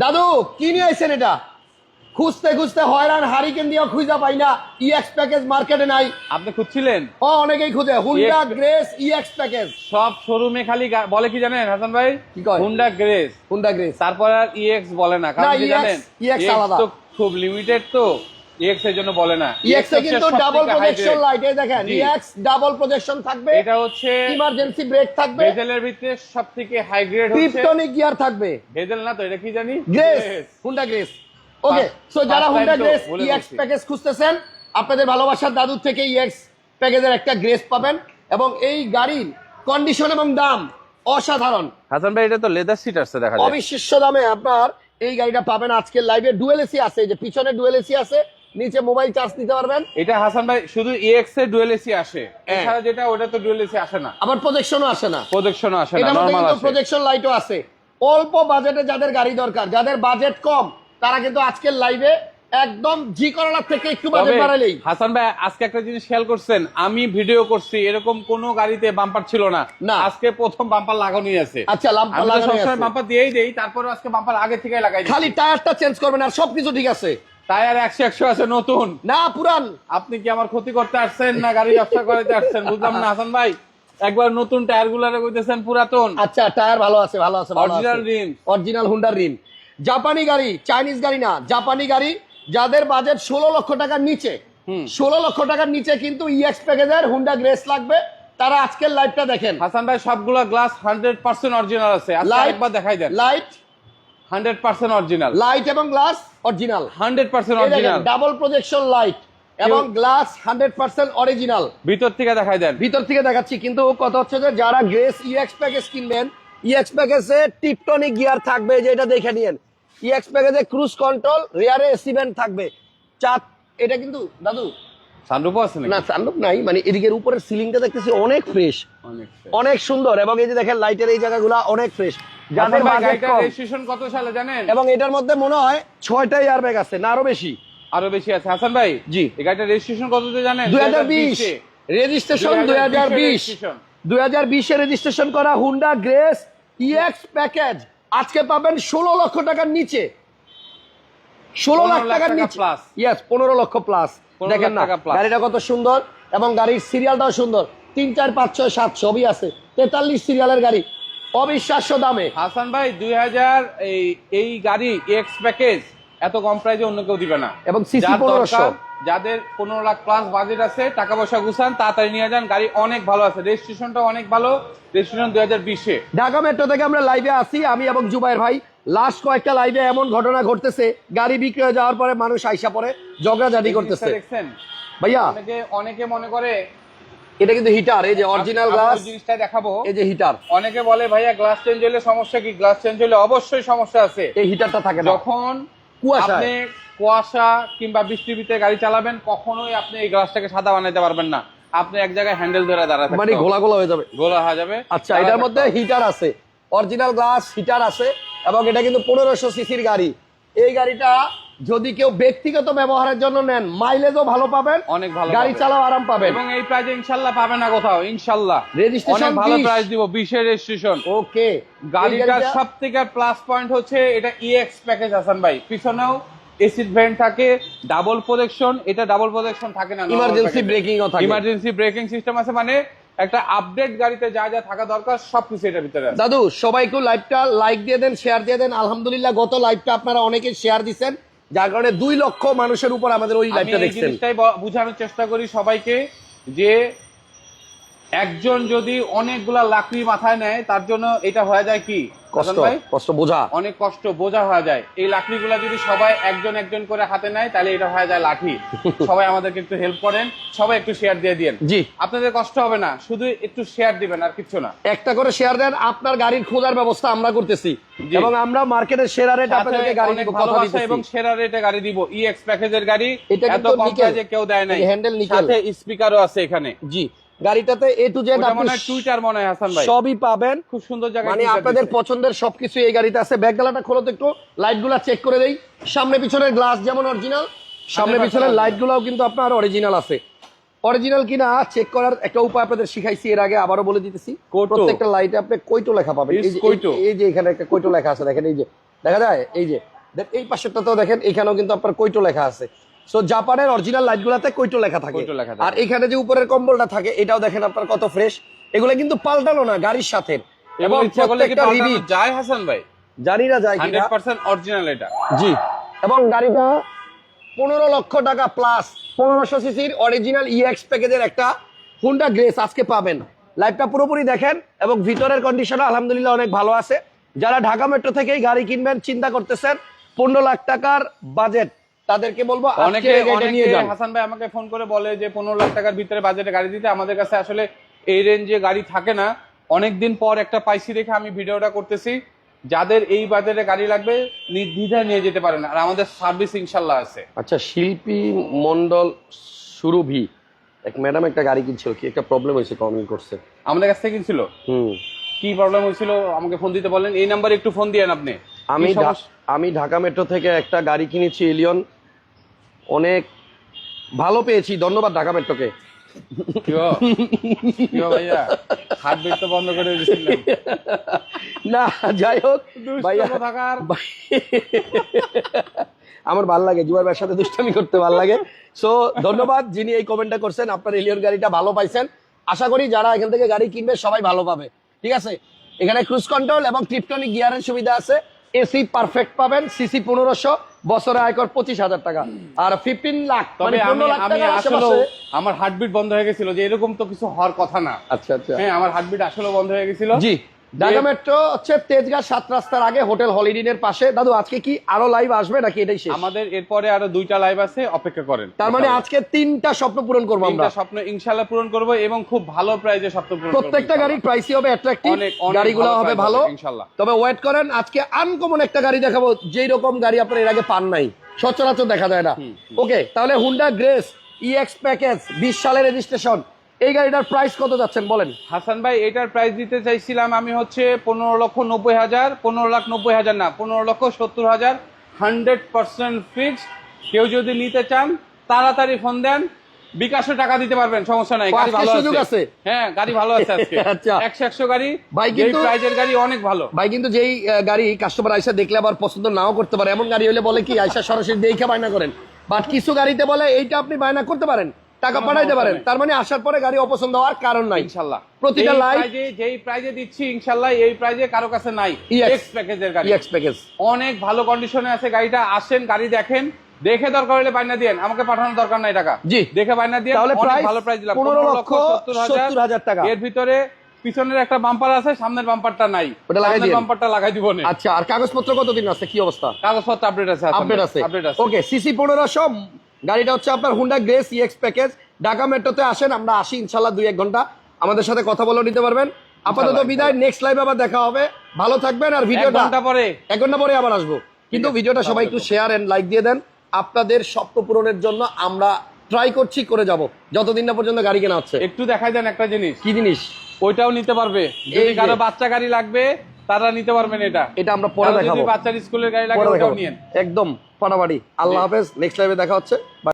দাদু কি নিয়ে আসছেন এটা? খুঁজতে খুঁজতে হয়রান হারিকেন দিয়ে খুঁজা পাই না ইএক্স প্যাকেজ মার্কেটে নাই। আপনি খুঁজছিলেন? ও অনেকেই খুঁজে। হুন্ডা গ্রেস ইএক্স প্যাকেজ সব শোরুমে খালি বলে কি জানেন হাসান ভাই? কি কয়? হুন্ডা গ্রেস হুন্ডা গ্রেস তারপর আর ইএক্স বলে না কারণ কি EX জানেন? ইএক্স আলাদা। খুব লিমিটেড তো। ইএক্স এর জন্য বলে না। ইএক্স এ কিন্তু ডাবল প্রজেকশন লাইট এই দেখেন ইএক্স ডাবল প্রজেকশন থাকবে এটা হচ্ছে ইমার্জেন্সি ব্রেক থাকবে বেজেলের ভিতরে সব থেকে হাই গ্রেড হচ্ছে ক্রিপ্টনিক গিয়ার থাকবে। বেজেল না তো এটা কি জানি? Grace Honda Grace okay so যারা হুন্ডা গ্রেস ইএক্স প্যাকেজ খুঁজতেছেন আপনাদের ভালোবাসার দাদুর থেকে ইএক্স প্যাকেজের একটা গ্রেস পাবেন এবং এই গাড়ির কন্ডিশন এবং দাম অসাধারণ। হাসান ভাই এটা তো লেদার সিট আসছে দেখা যায়। অবিশ্বাস্য দামে আপনার এই গাড়িটা পাবেন। আজকের লাইভে ডুয়েল এসি আছে এই যে পিছনে ডুয়েল এসি আছে নিচে মোবাইল চার্জ দিতে পারবেন। এটা হাসান ভাই শুধু ইএক্স এর ডুয়েল এসি আসে। হ্যাঁ। এছাড়া যেটা ওটা তো ডুয়েল এসি আসে না। আবার প্রজেকশনও আসে না। প্রোজেকশনও আসে না নরমাল আসে। প্রজেকশন লাইটও আছে অল্প বাজেটে যাদের গাড়ি দরকার যাদের বাজেট কম তারা কিন্তু আজকের লাইভে একদম জি করলার থেকে একটু বাজেট বাড়ালেই। হাসান ভাই আজকে একটা জিনিস খেয়াল করছেন আমি ভিডিও করছি এরকম কোন গাড়িতে বাম্পার ছিল না। না। আজকে প্রথম বাম্পার লাগানোই আছে। আচ্ছা লাম্পা আমি তো লাগানো আছে। বাম্পার দিয়েই দেই তারপরে আজকে বাম্পার আগে থেকে লাগাই। খালি টায়ারটা চেঞ্জ করবেন আর সবকিছু ঠিক আছে। টায়ার একশো একশো আছে নতুন। না পুরান। আপনি কি আমার ক্ষতি করতে আসছেন না গাড়ি ব্যবসা করতে আসছেন? বুঝলাম না হাসান ভাই। একবার নতুন টায়ার গুলারে কইতেছেন পুরাতন। আচ্ছা টায়ার ভালো আছে ভালো আছে Original rim। অরিজিনাল হুন্ডার রিম। জাপানি গাড়ি চাইনিজ গাড়ি না জাপানি গাড়ি যাদের বাজেট ষোলো লক্ষ টাকার নিচে। ষোলো লক্ষ টাকার নিচে কিন্তু ইএক্স প্যাকেজের হুন্ডা গ্রেস লাগবে। তারা আজকের লাইভটা দেখেন। হাসান ভাই সবগুলা গ্লাস হান্ড্রেড পার্সেন্ট অরিজিনাল আছে। লাইট বা দেখাই দেন। Light hundred percent original. Light এবং glass original hundred percent original. Double projection light এবং গ্লাস হান্ড্রেড পার্সেন্ট অরিজিনাল ভিতর থেকে দেখাই দেন। ভিতর থেকে দেখাচ্ছি কিন্তু কথা হচ্ছে যে যারা গ্রেস ইএক্স প্যাকেজ কিনবেন ইএক্স প্যাকেজে টিপটনিক গিয়ার থাকবে যে এটা দেখে নিন ইএক্স প্যাকেজে ক্রুজ কন্ট্রোল রিয়ারে এসিভেন্ট থাকবে। চার এটা কিন্তু দাদু? সানরুফও আছে না সানরুফ নাই মানে এদিকের উপরের সিলিংটা দেখতেছি অনেক ফ্রেশ অনেক অনেক সুন্দর এবং এই যে দেখেন লাইটের এই জায়গাগুলো অনেক ফ্রেশ যাদের বাজেট কম। রেজিস্ট্রেশন কত সালে জানেন? এবং এটার মধ্যে মনে হয় আছে না আরও বেশি। আরও বেশি আছে। হাসান ভাই জি। এই গাড়িটার রেজিস্ট্রেশন কততে জানেন? দুই হাজার বিশ। 2020 এ। রেজিস্ট্রেশন রেজিস্ট্রেশন করা হুন্ডা গ্রেস ইএক্স প্যাকেজ আজকে পাবেন ষোলো লক্ষ টাকার নিচে। ষোলো লাখ টাকার নিচে। ইয়েস পনেরো লক্ষ প্লাস দেখেন না গাড়িটা কত সুন্দর এবং গাড়ির সিরিয়ালটাও সুন্দর। তিন চার পাঁচ ছয় সাত সবই আছে। তেতাল্লিশ সিরিয়ালের গাড়ি। অবিশ্বাস্য দামে। হাসান ভাই দুই হাজার এই এই গাড়ি এক্স প্যাকেজ এত কম প্রাইজে অন্য কেউ দিবে না। এবং সিসি পনেরোশো। যাদের পনেরো লাখ প্লাস বাজেট আছে টাকা পয়সা গুছান তাড়াতাড়ি নিয়ে যান গাড়ি অনেক ভালো আছে। রেজিস্ট্রেশনটা অনেক ভালো রেজিস্ট্রেশন দুই হাজার বিশে। ঢাকা মেট্রো থেকে আমরা লাইভে আসি আমি এবং জুবাইর ভাই। লাস্ট কয়েকটা লাইভে এমন ঘটনা ঘটতেছে গাড়ি বিক্রি হয়ে যাওয়ার পরে মানুষ আইসা পরে ঝগড়াঝাটি করতেছে। দেখছেন? ভাইয়া। অনেকে অনেকে মনে করে এটা কিন্তু হিটার এই যে অরিজিনাল গ্লাস জিনিসটা দেখাবো। এই যে হিটার অনেকে বলে ভাইয়া গ্লাস চেঞ্জ হলে সমস্যা কি? গ্লাস চেঞ্জ হলে অবশ্যই সমস্যা আছে। এই হিটারটা থাকে না। যখন কুয়াশায়। আপনি কুয়াশা কিংবা বৃষ্টির ভিতরে গাড়ি চালাবেন কখনোই আপনি এই গ্লাসটাকে সাদা বানাইতে পারবেন না। আপনি এক জায়গায় হ্যান্ডেল ধরে দাঁড়াতে মানে গোলা গোলা হয়ে যাবে। গোলা হয়ে যাবে। আচ্ছা এটার মধ্যে হিটার আছে অরিজিনাল গ্লাস হিটার আছে এবং এটা কিন্তু পনেরোশো সিসির গাড়ি। এই গাড়িটা যদি কেউ ব্যক্তিগত ব্যবহারের জন্য নেন মাইলেজও ভালো পাবেন অনেক ভালো গাড়ি। চালাও আরাম পাবেন। এবং এই প্রাইজে ইনশাল্লাহ পাবে না কোথাও ইনশাল্লাহ। অনেক ভালো 20 প্রাইস দিব বিশের রেজিস্ট্রেশন ওকে গাড়িটার সব থেকে প্লাস পয়েন্ট হচ্ছে এটা ইএক্স প্যাকেজ হাসান ভাই। পিছনেও এসিড ভেন্ট থাকে ডাবল প্রোটেকশন এটা ডাবল প্রোটেকশন থাকে না ইমার্জেন্সি থাকে। ইমার্জেন্সি ব্রেকিং সিস্টেম আছে মানে একটা আপডেট গাড়িতে যা যা থাকা দরকার সবকিছু এটার ভিতরে দাদু সবাইকে লাইভটা লাইক দিয়ে দেন শেয়ার দিয়ে দেন। আলহামদুলিল্লাহ গত লাইভটা আপনারা অনেকে শেয়ার দিচ্ছেন যার কারণে দুই লক্ষ মানুষের উপর আমাদের ওই লাইভটা দেখছেন। বোঝানোর চেষ্টা করি সবাইকে যে একজন যদি অনেকগুলা লাকড়ি মাথায় নেয় তার জন্য এটা হয়ে যায় কি? কষ্ট কষ্ট বোঝা। অনেক কষ্ট বোঝা হয়ে যায়। এই লাকড়িগুলা যদি সবাই একজন একজন করে হাতে নেয় তাহলে এটা হয়ে যায় লাঠি। সবাই আমাদেরকে একটু হেল্প করেন সবাই একটু শেয়ার দিয়ে দিন জি। আপনাদের কষ্ট হবে না শুধু একটু শেয়ার দিবেন আর কিছু না। একটা করে শেয়ার দেন আপনার গাড়ির খোঁজার ব্যবস্থা আমরা করতেছি। এবং আমরা মার্কেটের সেরা রেট আপনাদেরকে গাড়ি দিব কথা দিতেছি। এবং সেরা রেটে গাড়ি দিব। ইএক্স প্যাকেজের গাড়ি এত কম nickel। কেউ দেয় নাই। Handle nickel। সাথে স্পিকারও আছে এখানে। জি। গাড়িটাতে এ টু জেড আপনি টুইটার মনে হয় হাসান ভাই। সবই পাবেন। খুব সুন্দর জায়গায় মানে আপনাদের পছন্দের সবকিছু এই গাড়িতে আছে। ব্যাক গালাটা খোলো তো একটু। লাইটগুলা চেক করে দেই। সামনে পিছনের গ্লাস যেমন অরিজিনাল সামনে পিছনের লাইট গুলাও কিন্তু আপনার অরিজিনাল আছে। অরিজিনাল কিনা চেক করার একটা উপায় আপনাদের শিখাইছি এর আগে আবারও বলে দিতেছি। কৌটো। প্রত্যেকটা লাইটে আপনি কৈটো লেখা পাবেন। এই যে- এখানে একটা কৈটো লেখা আছে দেখেন এই যে। দেখা যায়? এই যে। এই পাশেরটাতেও দেখেন এখানেও কিন্তু আপনার কৈটো লেখা আছে। সো জাপানের অরিজিনাল লাইটগুলোতে কৈটো লেখা থাকে। আর এখানে যে উপরের কম্বলটা থাকে এটাও দেখেন আপনার কত ফ্রেশ এগুলো কিন্তু পাল্টানো না গাড়ির সাথে। এবং ইচ্ছা করলে কি পাল্টানো? যায় হাসান ভাই। জানি না যায় কিনা। হান্ড্রেড পার্সেন্ট অরিজিনাল এটা। জি। এবং গাড়িটা পনেরো লক্ষ টাকা প্লাস পনেরোশো সিসির অরিজিনাল ইএক্স প্যাকেজের একটা হুন্ডা গ্রেস আজকে পাবেন। লাইভটা পুরোপুরি দেখেন এবং ভিতরের কন্ডিশন আলহামদুলিল্লাহ অনেক ভালো আছে। যারা ঢাকা মেট্রো থেকেই গাড়ি কিনবেন চিন্তা করতেছেন পনেরো লাখ টাকার বাজেট তাদেরকে বলব অনেকে নিয়ে যান। হাসান ভাই আমাকে ফোন করে বলে যে পনেরো লাখ টাকার ভিতরে বাজেটে গাড়ি দিতে। আমাদের কাছে আসলে এই রেঞ্জে গাড়ি থাকে না। অনেকদিন পর একটা পাইছি দেখে আমি ভিডিওটা করতেছি। যাদের এই বাজারে গাড়ি লাগবে নির্দ্বিধায় নিয়ে যেতে পারেন। আর আমাদের সার্ভিস ইনশাল্লাহ আছে। আচ্ছা শিল্পী মন্ডল সুরভি এক ম্যাডাম একটা গাড়ি কিনছিল। কি একটা প্রবলেম হয়েছে কমেন্ট করছে? আমাদের কাছ থেকে কিনছিল? হুম। কি প্রবলেম হয়েছিল? আমাকে ফোন দিতে বলেন এই নাম্বারে একটু ফোন দিয়েন আপনি। আমি? আমি ঢাকা মেট্রো থেকে একটা গাড়ি কিনেছি এলিয়ন। অনেক ভালো পেয়েছি ধন্যবাদ ঢাকা মেট্রোকে। বন্ধ করে না যাই হোক আমার ভালো লাগে জুয়ার ভাইয়ের সাথে দুষ্টামি করতে ভালো লাগে। সো ধন্যবাদ যিনি এই কমেন্টটা করছেন আপনার এলিয়ন গাড়িটা ভালো পাইছেন। আশা করি যারা এখান থেকে গাড়ি কিনবে সবাই ভালো পাবে। ঠিক আছে? এখানে ক্রুজ কন্ট্রোল এবং টিপটনিক গিয়ারের সুবিধা আছে। এসি পারফেক্ট পাবেন সিসি পনেরোশো বছরে আয়কর পঁচিশ হাজার টাকা। আর ফিফটিন লাখ তবে মানে আমি 15 লাখ আমি টাকার আসলে আমার হার্টবিট বন্ধ হয়ে গেছিল যে এরকম তো কিছু হওয়ার কথা না। আচ্ছা আচ্ছা। হ্যাঁ আমার হার্টবিট আসলে বন্ধ হয়ে গেছিল। জি। ঢাকা মেট্রো হচ্ছে তেজগাঁ সাত রাস্তার আগে হোটেল হলিডিনের পাশে। দাদু আজকে কি আরও লাইভ আসবে নাকি এটাই শেষ? আমাদের এরপরে আরও দুইটা লাইভ আছে অপেক্ষা করেন। তার মানে আজকে তিনটা স্বপ্ন পূরণ করব আমরা। স্বপ্ন ইনশাল্লাহ পূরণ করব এবং খুব ভালো প্রাইজে স্বপ্ন পূরণ প্রত্যেকটা গাড়ির প্রাইসই হবে অ্যাট্রাকটিভ গাড়িগুলো হবে ভালো। ইনশাল্লাহ। তবে ওয়েট করেন আজকে আনকমন একটা গাড়ি দেখাবো যেই রকম গাড়ি আপনার এর আগে পান নাই। সচরাচর দেখা যায় না। ওকে তাহলে হুন্ডা গ্রেস ইএক্স প্যাকেজ বিশ সালের রেজিস্ট্রেশন এই গাড়িটার প্রাইস কত যাচ্ছেন বলেন? হাসান ভাই এটার প্রাইস দিতে চাইছিলাম আমি হচ্ছে পনেরো লক্ষ নব্বই হাজার পনেরো লাখ নব্বই হাজার না পনেরো লক্ষ সত্তর হাজার হান্ড্রেড পার্সেন্ট ফিক্স কেউ যদি নিতে চান তাড়াতাড়ি ফোন দেন বিকাশে টাকা দিতে পারবেন সমস্যা নাই গাড়ি ভালো আছে? হ্যাঁ গাড়ি ভালো আছে আজকে। আচ্ছা। একশো একশো গাড়ি ভাই, কিন্তু- প্রাইজের গাড়ি অনেক ভালো। ভাই কিন্তু যেই গাড়ি কাস্টমার আইসা দেখলে আবার পছন্দ নাও করতে পারে। এমন গাড়ি হলে বলে কি আইসা সরাসরি দেখে বায়না করেন। বাট কিছু গাড়িতে বলে এইটা আপনি বায়না করতে পারেন। টাকা পাঠাইতে পারেন। তার মানে আসার পরে গাড়ি অপছন্দ হওয়ার কারণ নাই। ইনশাল্লাহ। প্রতিটা প্রাইজে যেই প্রাইজে দিচ্ছি ইনশাল্লাহ এই প্রাইজে কারও কাছে নাই। এক্স প্যাকেজের গাড়ি। ইএক্স প্যাকেজ অনেক ভালো কন্ডিশনে আছে গাড়িটা। আসেন গাড়ি দেখেন। দেখে দরকার হলে বাইনা দিয়েন। আমাকে পাঠানোর দরকার নাই টাকা। জি। দেখে বাইনা দিয়ে তাহলে ভালো প্রাইস দিলাম। 15 15 লক্ষ 70 হাজার। টাকা। এর ভিতরে পিছনের একটা বাম্পার আছে সামনের বাম্পারটা নাই। ওটা লাগাই দিয়েন। বাম্পারটা লাগাই দিব না। আচ্ছা আর কাগজপত্র কতদিন আছে? কি অবস্থা? কাগজপত্র আপডেট আছে আপডেট আছে। আপডেট আছে। ওকে সিসি পনেরোশো গাড়িটা হচ্ছে আপনার Honda Grace EX package Dhaka মেট্রোতে আসেন আমরা আসি ইনশাল্লাহ দুই এক ঘণ্টা। আমাদের সাথে কথা বলে নিতে পারবেন। আপাতত বিদায় নেক্সট লাইভ আবার দেখা হবে। ভালো থাকবেন আর ভিডিওটা ঘণ্টা পরে। এক ঘণ্টা পরে আবার আসব। কিন্তু ভিডিওটা সবাই একটু শেয়ার এন্ড লাইক দিয়ে দেন। আপনাদের স্বপ্ন পূরণের জন্য আমরা ট্রাই করছি করে যাব। যতদিন না পর্যন্ত গাড়ি কেনা হচ্ছে। একটু দেখাই দেন একটা জিনিস। কি জিনিস? ওইটাও নিতে পারবে। যদি। কারও বাচ্চা গাড়ি লাগবে তারা নিতে পারবেন এটা। এটা আমরা পরে দেখাবো। বাচ্চার স্কুলের গাড়ি লাগে পরে ওটাও নিয়েন। একদম। ফাটাফাটি আল্লাহ হাফেজ নেক্সট লাইভে দেখা হচ্ছে.